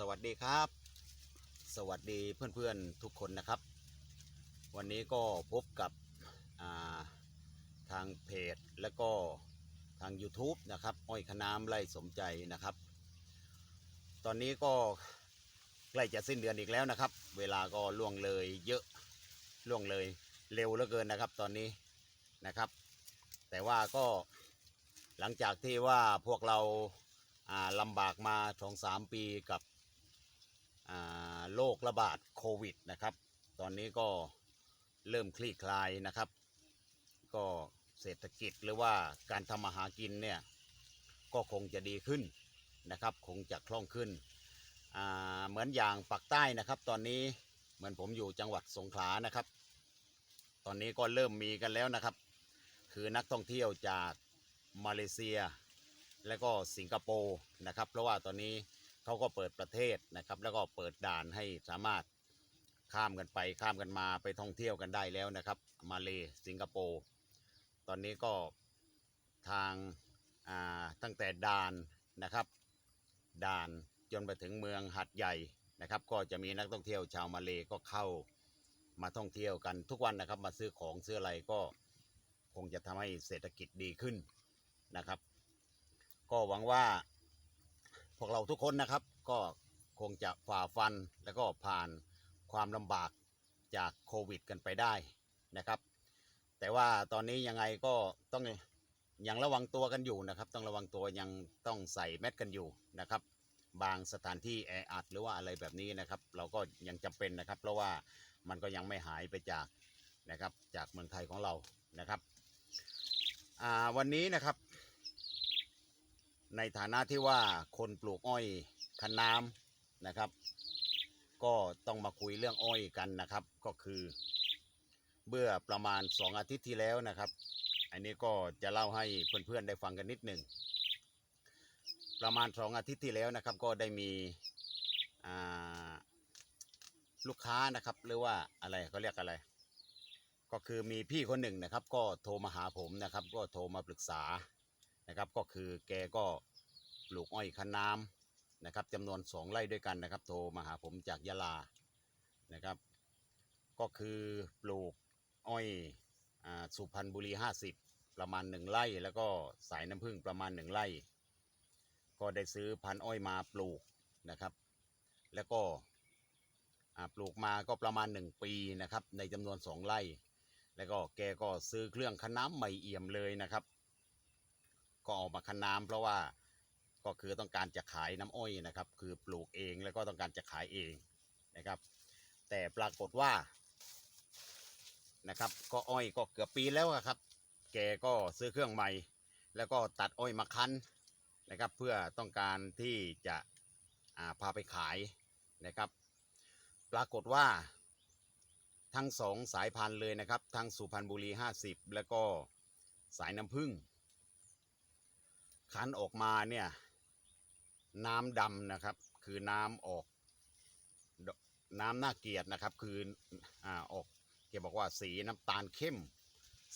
สวัสดีครับ สวัสดีเพื่อนๆทุกคนนะครับ วันนี้ก็พบกับาทางเพจและก็ทาง YouTube นะครับ อ้อยขน้ำไล่สมใจนะครับ ตอนนี้ก็ใกล้จะสิ้นเดือนอีกแล้วนะครับ เวลาก็ล่วงเลยเยอะล่วงเลยเร็วเหลือเกินนะครับ ตอนนี้นะครับ แต่ว่าก็หลังจากที่ว่าพวกเราลำบากมาสองสามปีกับ โรคระบาดโควิดนะครับ ตอนนี้ก็เริ่มคลี่คลายนะครับ ก็เศรษฐกิจหรือว่าการทำมาหากินเนี่ยก็คงจะดีขึ้นนะครับ คงจะคล่องขึ้น เหมือนอย่างปากใต้นะครับ ตอนนี้เหมือนผมอยู่จังหวัดสงขลานะครับ ตอนนี้ก็เริ่มมีกันแล้วนะครับ คือนักท่องเที่ยวจากมาเลเซีย และก็สิงคโปร์นะครับ เพราะว่าตอนนี้ เขาก็เปิดประเทศนะครับ แล้วก็เปิดด่านให้สามารถข้ามกันไปข้ามกันมาไปท่องเที่ยวกันได้แล้วนะครับ มาเลสิงคโปร์ตอนนี้ก็ทางาตั้งแต่ด่านนะครับ ด่านจนไปถึงเมืองหัดใหญ่นะครับ ก็จะมีนักท่องเที่ยวชาวมาเลก็เข้ามาท่องเที่ยวกันทุกวันนะครับ มาซื้อของซื้ออะไรก็คงจะทำให้เศรษฐกิจดีขึ้นนะครับ ก็หวังว่า พวกเราทุกคนนะครับ ก็คงจะฝ่าฟันแล้วก็ผ่านความลำบากจากโควิด กันไปได้นะครับ แต่ว่าตอนนี้ยังไงก็ต้องยังระวังตัวกันอยู่นะครับ ต้องระวังตัวยังต้องใส่แมสกันอยู่นะครับ บางสถานที่แออัดหรือว่าอะไรแบบนี้นะครับ เราก็ยังจำเป็นนะครับ เพราะว่ามันก็ยังไม่หายไปจากนะครับจากเมืองไทยของเรานะครับวันนี้นะครับ ในฐานะที่ว่าคนปลูกอ้อยคันน้ำนะครับ ก็ต้องมาคุยเรื่องอ้อยกันนะครับ ก็คือเมื่อประมาณสองอาทิตย์ที่แล้วนะครับ อันนี้ก็จะเล่าให้เพื่อนๆได้ฟังกันนิดหนึ่งประมาณสองอาทิตย์ที่แล้วนะครับ ก็ได้มีลูกค้านะครับหรือว่าอะไรเขาเรียกอะไร ก็คือมีพี่คนหนึ่งนะครับ ก็โทรมาหาผมนะครับ ก็โทรมาปรึกษา นะครับก็คือแกก็ปลูกอ้อยคันน้ำนะครับจำนวนสองไร่ด้วยกันนะครับ โทรมาหาผมจากยะลานะครับ ก็คือปลูกอ้อยอ่าสุพรรณบุรี 50 ประมาณหนึ่งไร่ แล้วก็สายน้ำผึ้งประมาณหนึ่งไร่ ก็ได้ซื้อพันอ้อยมาปลูกนะครับ แล้วก็ปลูกมาก็ประมาณ 1 ปีนะครับในจำนวน 2 ไร่ แล้วก็แกก็ซื้อเครื่องคันน้ำใหม่เอี่ยมเลยนะครับ ก็ออกมาคั้นน้ำเพราะว่าก็คือต้องการจะขายน้ำอ้อยนะครับ คือปลูกเองแล้วก็ต้องการจะขายเองนะครับ แต่ปรากฏว่านะครับ ก็อ้อยก็เกือบปีแล้วครับ แกก็ซื้อเครื่องใหม่ แล้วก็ตัดอ้อยมาคั้นนะครับ เพื่อต้องการที่จะาพาไปขายนะครับ ปรากฏว่า ทั้งสองสายพันธุ์เลยนะครับ ทั้งสุพรรณบุรี 50 แล้วก็สายน้ำผึ้ง คั้นออกมาเนี่ย น้ำดำนะครับ คือน้ำออก น้ำน่าเกลียดนะครับ คืออ่าออกแกบอกว่าสีน้ำตาลเข้ม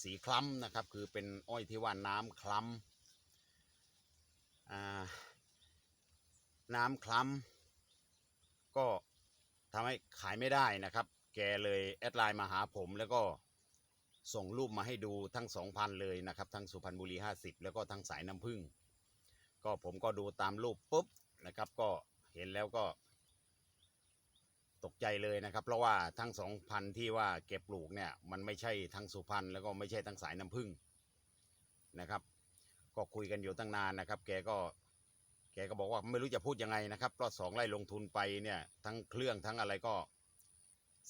สีคล้ำนะครับ คือเป็นอ้อยที่ว่าน้ำคล้ำอ่าน้ำคล้ำก็ทำให้ขายไม่ได้นะครับ แกเลยแอดไลน์มาหาผมแล้วก็ส่งรูปมาให้ดูทั้งสองพันเลยนะครับ ทั้งสุพรรณบุรี50แล้วก็ทั้งสายน้ำผึ้ง ก็ผมก็ดูตามรูปปุ๊บนะครับ ก็เห็นแล้วก็ตกใจเลยนะครับ เพราะว่าทั้งสองพันที่ว่าเก็บปลูกเนี่ยมันไม่ใช่ทั้งสุพรรณแล้วก็ไม่ใช่ทั้งสายน้ำผึ้งนะครับ ก็คุยกันอยู่ตั้งนานนะครับ แกก็แกก็บอกว่าไม่รู้จะพูดยังไงนะครับเพราะสองไร่ลงทุนไปเนี่ยทั้งเครื่องทั้งอะไรก็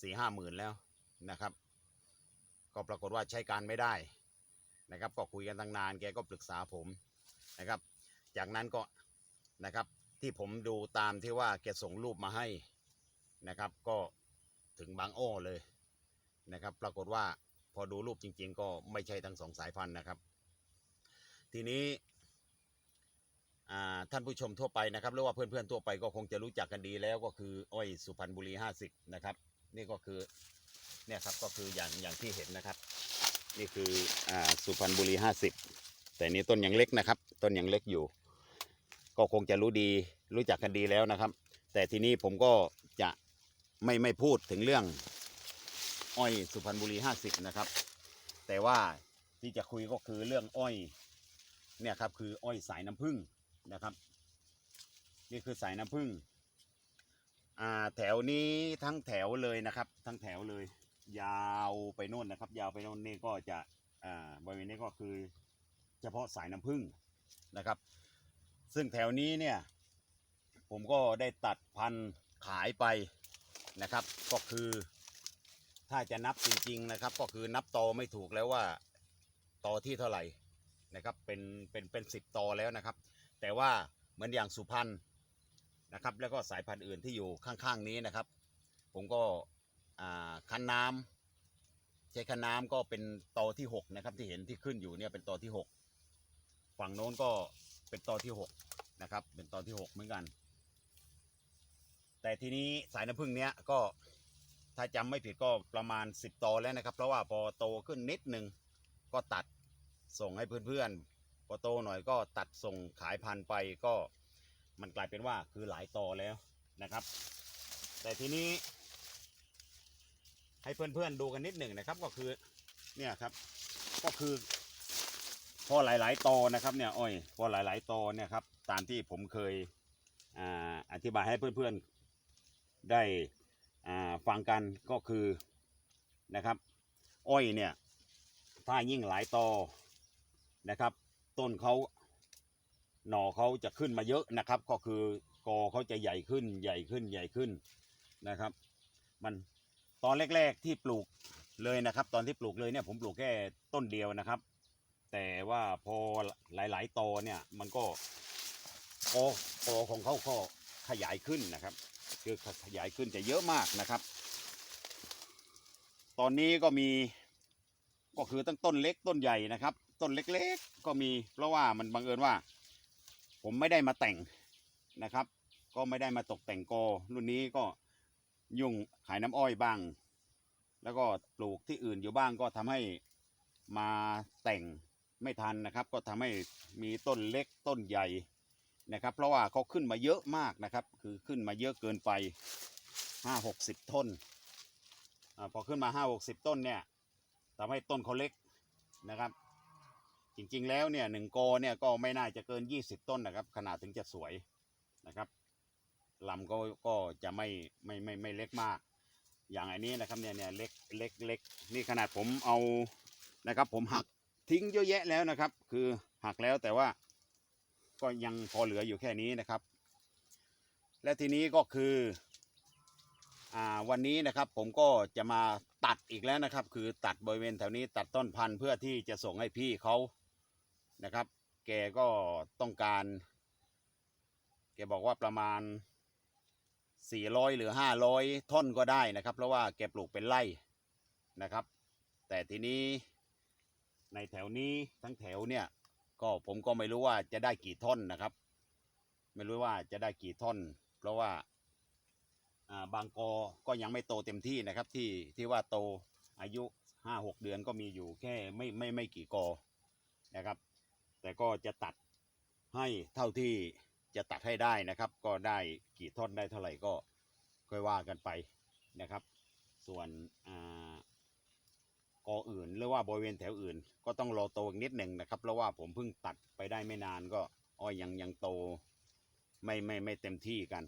สี่ห้าหมื่นแล้วนะครับ ก็ปรากฏว่าใช้การไม่ได้นะครับ ก็คุยกันตั้งนานแกก็ปรึกษาผมนะครับ จากนั้นก็นะครับที่ผมดูตามที่ว่าแกส่งรูปมาให้นะครับ ก็ถึงบางอ้อเลยนะครับ ปรากฏว่าพอดูรูปจริง ๆ ก็ไม่ใช่ทั้งสองสายพันธุ์นะครับ ทีนี้ท่านผู้ชมทั่วไปนะครับหรือว่าเพื่อนๆทั่วไปก็คงจะรู้จักกันดีแล้วก็คืออ้อยสุพรรณบุรี 50 นะครับ นี่ก็คือเนี่ยครับก็คืออย่างอย่างที่เห็นนะครับ นี่คืออสุพรรณบุรี 50 แต่นี้ต้นยังเล็กนะครับ ต้นยังเล็กอยู่ ก็คงจะรู้ดีรู้จักกันดีแล้วนะครับ แต่ทีนี้ผมก็จะไม่ไม่พูดถึงเรื่องอ้อยสุพรรณบุรี 50 นะครับ แต่ว่าที่จะคุยก็คือเรื่องอ้อยเนี่ยครับคืออ้อยสายน้ำผึ้งนะครับ นี่คือสายน้ำผึ้งอ่าแถวนี้ทั้งแถวเลยนะครับ ทั้งแถวเลย ยาวไปโน่นนะครับ ยาวไปโน่นนี่ก็จะอ่าบริเวณนี้ก็คือ เฉพาะสายน้ำผึ้งนะครับ ซึ่งแถวนี้เนี่ย ผมก็ได้ตัดพันธุ์ขายไปนะครับ ก็คือถ้าจะนับจริงๆนะครับ ก็คือนับตอไม่ถูกแล้วว่าตอที่เท่าไหร่นะครับเป็นเป็นเป็นสิบตอแล้วนะครับ แต่ว่าเหมือนอย่างสุพรรณนะครับ แล้วก็สายพันธุ์อื่นที่อยู่ข้างๆนี้นะครับ ผมก็คันน้ำใช้คันน้ำก็เป็นตอที่หกนะครับที่เห็นที่ขึ้นอยู่เนี่ยเป็นตอที่หกฝั่งโน้นก็ เป็นตอที่หกนะครับ เป็นตอที่หกเหมือนกัน แต่ทีนี้สายน้ำผึ้งเนี้ยก็ถ้าจำไม่ผิดก็ประมาณ 10ตอแล้วนะครับ เพราะว่าพอโตขึ้นนิดหนึ่งก็ตัดส่งให้เพื่อนๆ พอโตหน่อยก็ตัดส่งขายพันธุ์ไปก็มันกลายเป็นว่าคือหลายตอแล้วนะครับ แต่ทีนี้ ให้เพื่อนๆดูกันนิดหนึ่งนะครับก็คือเนี่ยครับ ก็คือ พอหลาย ๆตอนะครับเนี่ยอ้อยพอหลาย ๆตอเนี่ยครับตามที่ผมเคยออธิบายให้เพื่อนๆได้ฟังกันก็คือนะครับ อ้อยเนี่ยถ้ายิ่งหลายตอนะครับ ต้นเขาหน่อเขาจะขึ้นมาเยอะนะครับ ก็คือกอเขาจะใหญ่ขึ้นใหญ่ขึ้นใหญ่ขึ้นนะครับ มันตอนแรก ๆที่ปลูกเลยนะครับ ตอนที่ปลูกเลยเนี่ยผมปลูกแค่ต้นเดียวนะครับ แต่ว่าพอหลาย ๆตอเนี่ยมันก็กอกอของเขาก็ขยายขึ้นนะครับ คือขยายขึ้นจะเยอะมากนะครับ ตอนนี้ก็มีก็คือตั้งต้นเล็กต้นใหญ่นะครับ ต้นเล็กๆก็มีเพราะว่ามันบังเอิญว่า ผมไม่ได้มาแต่งนะครับ ก็ไม่ได้มาตกแต่งโกรุ่นนี้ก็ยุ่งขายน้ำอ้อยบ้าง แล้วก็ปลูกที่อื่นอยู่บ้างก็ทำให้มาแต่ง ไม่ทันนะครับ ก็ทำให้มีต้นเล็กต้นใหญ่นะครับ เพราะว่าเขาขึ้นมาเยอะมากนะครับ คือขึ้นมาเยอะเกินไปห้าหกสิบต้นอพอขึ้นมาห้าหกสิบต้นเนี่ยทำให้ต้นเขาเล็กนะครับ จริงๆแล้วเนี่ยหนึ่งโกเนี่ยก็ไม่น่าจะเกินยี่สิบต้นนะครับ ขนาดถึงจะสวยนะครับลำก็ก็จะไม่ไม่ไม่ไม่เล็กมาก อย่างอันนี้นะครับเนี่ยเนี่ยเล็กเล็กเล็กนี่ขนาดผมเอานะครับ ผมหัก ทิ้งเยอะแยะแล้วนะครับ คือหักแล้วแต่ว่าก็ยังพอเหลืออยู่แค่นี้นะครับ และทีนี้ก็คืออ่าวันนี้นะครับผมก็จะมาตัดอีกแล้วนะครับ คือตัดบริเวณแถวนี้ตัดต้นพันธุ์เพื่อที่จะส่งให้พี่เขานะครับ แกก็ต้องการ แกบอกว่าประมาณ 400 หรือ 500 ท่อนก็ได้นะครับ เพราะว่าแกปลูกเป็นไร่นะครับ แต่ทีนี้ ในแถวนี้ทั้งแถวเนี่ย ก็ผมก็ไม่รู้ว่าจะได้กี่ท่อนนะครับ ไม่รู้ว่าจะได้กี่ท่อน เพราะว่าบางกอก็ยังไม่โตเต็มที่นะครับ ที่ที่ว่าโตอายุห้าหกเดือนก็มีอยู่แค่ไม่ไม่ไม่กี่กอนะครับ แต่ก็จะตัดให้เท่าที่จะตัดให้ได้นะครับ ก็ได้กี่ท่อนได้เท่าไหร่ก็ค่อยว่ากันไปนะครับ ส่วนอ่า กออื่น หรือว่าบริเวณแถวอื่น ก็ต้องรอโตอีกนิดหนึ่งนะครับเพราะว่าผมเพิ่งตัดไปได้ไม่นานก็อ้อยยังยังโตไม่ไม่ไม่เต็มที่กัน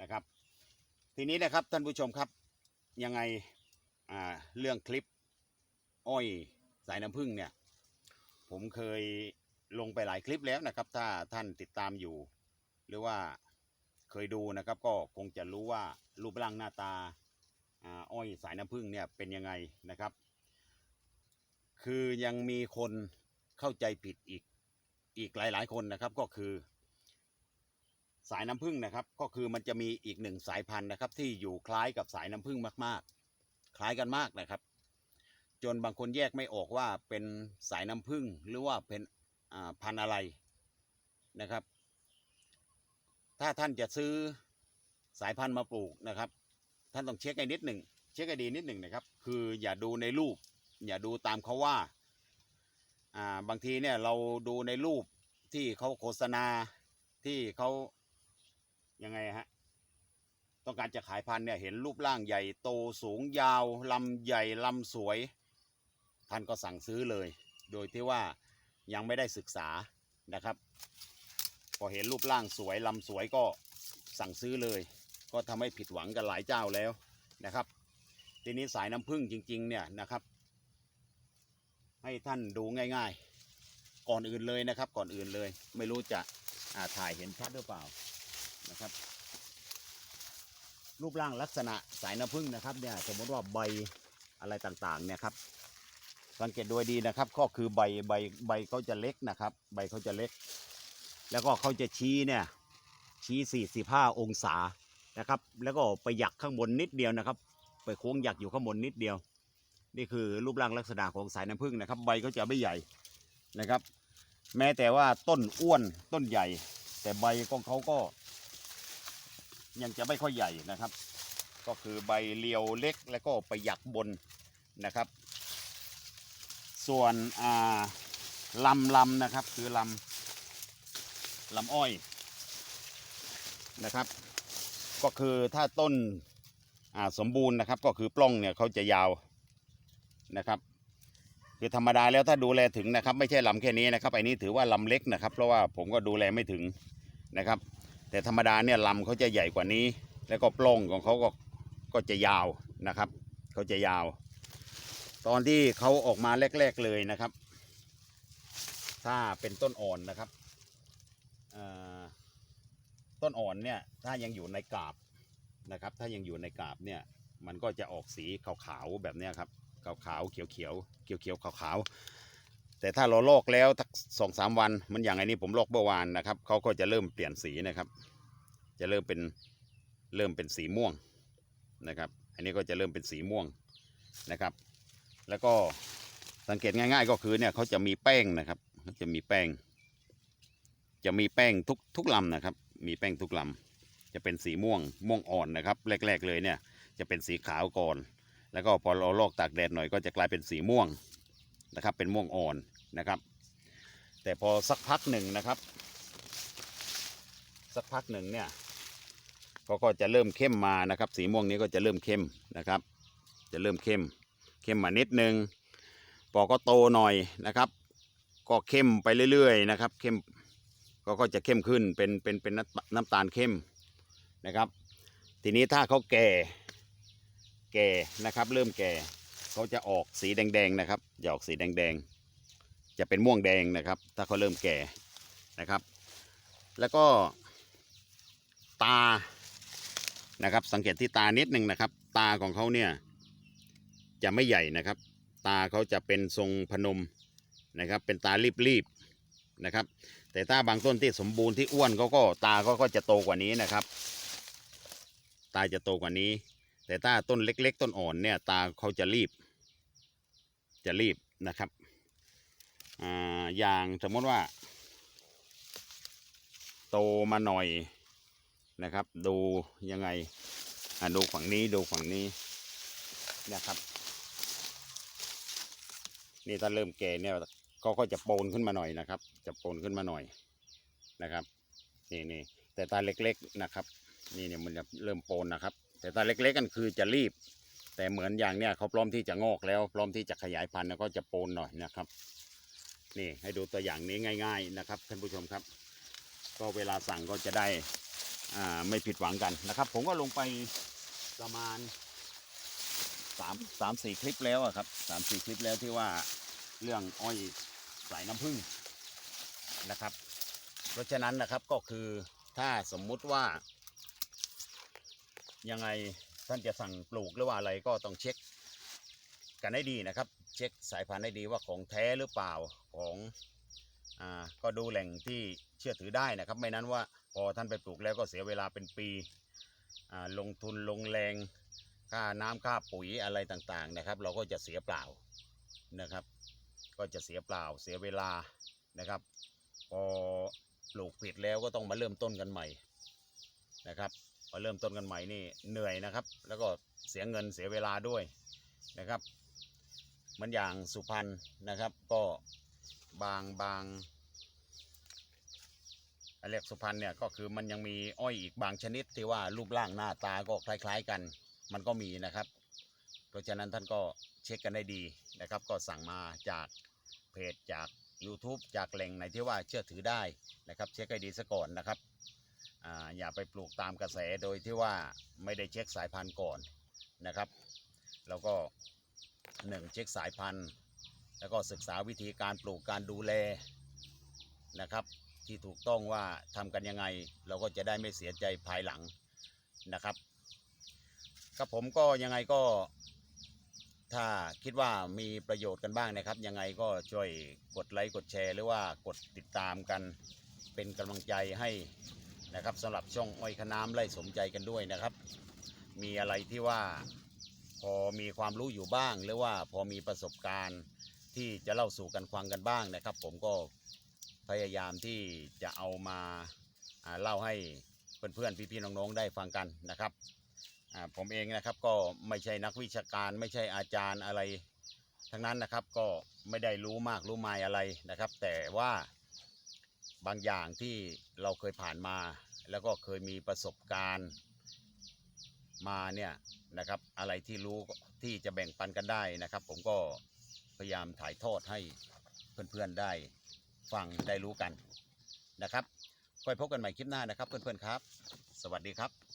นะครับ ทีนี้นะครับท่านผู้ชมครับยังไงอ่าเรื่องคลิปอ้อยสายน้ำผึ้งเนี่ย ผมเคยลงไปหลายคลิปแล้วนะครับ ถ้าท่านติดตามอยู่ หรือว่าเคยดูนะครับ ก็คงจะรู้ว่ารูปร่างหน้าตาอ่าอ้อยสายน้ำผึ้งเนี่ยเป็นยังไงนะครับ คือยังมีคนเข้าใจผิดอีกอีกหลาย ๆ คนนะครับก็คือ สายน้ำผึ้งนะครับ ก็คือมันจะมีอีกหนึ่งสายพันธุ์นะครับ ที่อยู่คล้ายกับสายน้ำผึ้งมาก ๆ คล้ายกันมากนะครับ จนบางคนแยกไม่ออกว่าเป็นสายน้ำผึ้งหรือว่าเป็นพันธุ์อะไรนะครับ ถ้าท่านจะซื้อสายพันธุ์มาปลูกนะครับ ท่านต้องเช็คให้นิดหนึ่งเช็คให้ดีนิดหนึ่งนะครับ คืออย่าดูในรูป อย่าดูตามเขาว่าอ่าบางทีเนี่ยเราดูในรูปที่เขาโฆษณาที่เขายังไงฮะต้องการจะขายพันธุ์เนี่ยเห็นรูปร่างใหญ่โตสูงยาวลำใหญ่ลำสวย ท่านก็สั่งซื้อเลย โดยที่ว่ายังไม่ได้ศึกษานะครับ พอเห็นรูปร่างสวยลำสวยก็สั่งซื้อเลย ก็ทำให้ผิดหวังกันหลายเจ้าแล้วนะครับ ทีนี้สายน้ำผึ้งจริงๆเนี่ยนะครับ ให้ท่านดูง่าย ๆ ก่อนอื่นเลยนะครับ ก่อนอื่นเลย ไม่รู้จะอาถ่ายเห็นชัดหรือเปล่านะครับ รูปร่างลักษณะสายน้ำผึ้งนะครับเนี่ยสมมติว่าใบอะไรต่างๆเนี่ยครับสังเกตดูดีนะครับ ก็คือใบใบใบเขาจะเล็กนะครับ ใบเขาจะเล็ก แล้วก็เขาจะชี้เนี่ยชี้45องศานะครับ แล้วก็ไปหยักข้างบนนิดเดียวนะครับ ไปโค้งหยักอยู่ข้างบนนิดเดียว นี่คือรูปร่างลักษณะของสายน้ำผึ้งนะครับ ใบเขาจะไม่ใหญ่นะครับ แม้แต่ว่าต้นอ้วนต้นใหญ่ แต่ใบของเขาก็ ยังจะไม่ค่อยใหญ่นะครับ ก็คือใบเรียวเล็กแล้วก็ไปหยักบนนะครับ ส่วนอ่าลำลำนะครับ คือลำลำอ้อยนะครับ ก็คือถ้าต้นสมบูรณ์นะครับ ก็คือปล้องเนี่ยเขาจะยาว นะครับ คือธรรมดาแล้วถ้าดูแลถึงนะครับ ไม่ใช่ลำแค่นี้นะครับไอ้นี้ถือว่าลำเล็กนะครับ เพราะว่าผมก็ดูแลไม่ถึงนะครับ แต่ธรรมดาเนี่ยลำเขาจะใหญ่กว่านี้ แล้วก็ปล้องของเขาก็ก็จะยาวนะครับเขาจะยาว ตอนที่เขาออกมาแรก ๆเลยนะครับ ถ้าเป็นต้นอ่อนนะครับต้นอ่อนเนี่ยถ้ายังอยู่ในกาบนะครับ ถ้ายังอยู่ในกาบเนี่ยมันก็จะออกสีขาวๆแบบนี้ครับ ขาวๆเขียวๆเขียวๆขาวๆแต่ถ้าเราลอกแล้วสักสองสามวันมันอย่างไอ้นี้ผมลอกเมื่อวานนะครับเขาก็จะเริ่มเปลี่ยนสีนะครับ จะเริ่มเป็นเริ่มเป็นสีม่วงนะครับ อันนี้ก็จะเริ่มเป็นสีม่วงนะครับ แล้วก็สังเกตง่าย ๆ ก็คือเนี่ยเขาจะมีแป้งนะครับเขาจะมีแป้ง จะมีแป้งทุกทุกลำนะครับ มีแป้งทุกลำจะเป็นสีม่วงม่วงอ่อนนะครับ แรก ๆ เลยเนี่ยจะเป็นสีขาวก่อน แล้วก็พอเราลอกตากแดดหน่อยก็จะกลายเป็นสีม่วงนะครับ เป็นม่วงอ่อนนะครับ แต่พอสักพักหนึ่งนะครับ สักพักหนึ่งเนี่ยก็ก็จะเริ่มเข้มมานะครับ สีม่วงนี้ก็จะเริ่มเข้มนะครับ จะเริ่มเข้ม เข้มมานิดนึงพอก็โตหน่อยนะครับ ก็เข้มไปเรื่อยๆนะครับ เข้มก็ก็จะเข้มขึ้นเป็นเป็นเป็นน้ำน้ำตาลเข้มนะครับ ทีนี้ถ้าเขาแก่ แก่นะครับ เริ่มแก่เขาจะออกสีแดงๆนะครับจะออกสีแดงๆ จะเป็นม่วงแดงนะครับ ถ้าเขาเริ่มแก่นะครับ แล้วก็ตานะครับ สังเกตที่ตานิดนึงนะครับ ตาของเขาเนี่ยจะไม่ใหญ่นะครับ ตาเขาจะเป็นทรงพนมนะครับ เป็นตารีบๆนะครับ แต่ถ้าบางต้นที่สมบูรณ์ที่อ้วนเขาก็ตาเขาก็จะโตกว่านี้นะครับ ตาจะโตกว่านี้ แต่ถ้าต้นเล็ก ๆ ต้นอ่อนเนี่ยตาเขาจะรีบ จะรีบนะครับอ่าอย่างสมมติว่า โตมาหน่อยนะครับ ดูยังไงดูฝั่งนี้ดูฝั่งนี้นะครับ นี่ถ้าเริ่มแก่เนี่ยก็ก็จะโปนขึ้นมาหน่อยนะครับ จะโปนขึ้นมาหน่อยนะครับนี่นี่แต่ตาเล็กๆนะครับ นี่เนี่ยมันจะเริ่มโปนนะครับ แต่ตาเล็กๆกันคือจะรีบ แต่เหมือนอย่างเนี้ยเขาพร้อมที่จะงอกแล้ว พร้อมที่จะขยายพันธุ์แล้วก็จะโปนหน่อยนะครับ นี่ให้ดูตัวอย่างนี้ง่าย ๆนะครับท่านผู้ชมครับ ก็เวลาสั่งก็จะได้อ่าไม่ผิดหวังกันนะครับ ผมก็ลงไปประมาณสามสามสี่คลิปแล้วอะครับสามสี่คลิปแล้วที่ว่าเรื่องอ้อยสายน้ำผึ้งนะครับ เพราะฉะนั้นนะครับก็คือถ้าสมมุติว่า ยังไงท่านจะสั่งปลูกหรือว่าอะไรก็ต้องเช็คกันให้ดีนะครับ เช็คสายพันธุ์ให้ดีว่าของแท้หรือเปล่าของอ่าก็ดูแหล่งที่เชื่อถือได้นะครับ ไม่นั้นว่าพอท่านไปปลูกแล้วก็เสียเวลาเป็นปีอ่าลงทุนลงแรงค่าน้ำค่าปุ๋ยอะไรต่างๆนะครับ เราก็จะเสียเปล่านะครับ ก็จะเสียเปล่าเสียเวลานะครับ พอปลูกผิดแล้วก็ต้องมาเริ่มต้นกันใหม่นะครับ พอเริ่มต้นกันใหม่นี่เหนื่อยนะครับ แล้วก็เสียเงินเสียเวลาด้วยนะครับ มันอย่างสุพรรณนะครับ ก็บางบางเรียกสุพรรณเนี่ยก็คือมันยังมีอ้อยอีกบางชนิดที่ว่ารูปร่างหน้าตาก็คล้าย ๆกัน มันก็มีนะครับ เพราะฉะนั้นท่านก็เช็คกันได้ดีนะครับ ก็สั่งมาจากเพจจาก YouTube จากแหล่งไหนที่ว่าเชื่อถือได้นะครับ เช็คให้ดีซะก่อนนะครับ อย่าไปปลูกตามกระแสโดยที่ว่าไม่ได้เช็คสายพันธุ์ก่อนนะครับ แล้วก็หนึ่งเช็คสายพันธุ์ แล้วก็ศึกษาวิธีการปลูกการดูแลนะครับที่ถูกต้องว่าทำกันยังไงเราก็จะได้ไม่เสียใจภายหลังนะครับกับผมก็ยังไงก็ ถ้าคิดว่ามีประโยชน์กันบ้างนะครับ ยังไงก็ช่วยกดไลค์กดแชร์ หรือว่ากดติดตามกันเป็นกำลังใจให้ นะครับสำหรับช่องอ้อยขน้ำไล่สมใจกันด้วยนะครับ มีอะไรที่ว่าพอมีความรู้อยู่บ้าง หรือว่าพอมีประสบการณ์ที่จะเล่าสู่กันฟังกันบ้างนะครับ ผมก็พยายามที่จะเอามาเล่าให้เพื่อนๆพี่ๆน้องๆได้ฟังกันนะครับผมเองนะครับก็ไม่ใช่นักวิชาการไม่ใช่อาจารย์อะไร ทั้งนั้นนะครับก็ไม่ได้รู้มากรู้มายอะไรนะครับ แต่ว่า บางอย่างที่เราเคยผ่านมา แล้วก็เคยมีประสบการณ์มาเนี่ยนะครับ อะไรที่รู้ที่จะแบ่งปันกันได้นะครับ ผมก็พยายามถ่ายทอดให้เพื่อนๆได้ฟังได้รู้กันนะครับค่อยพบกันใหม่คลิปหน้านะครับ เพื่อนๆครับ สวัสดีครับ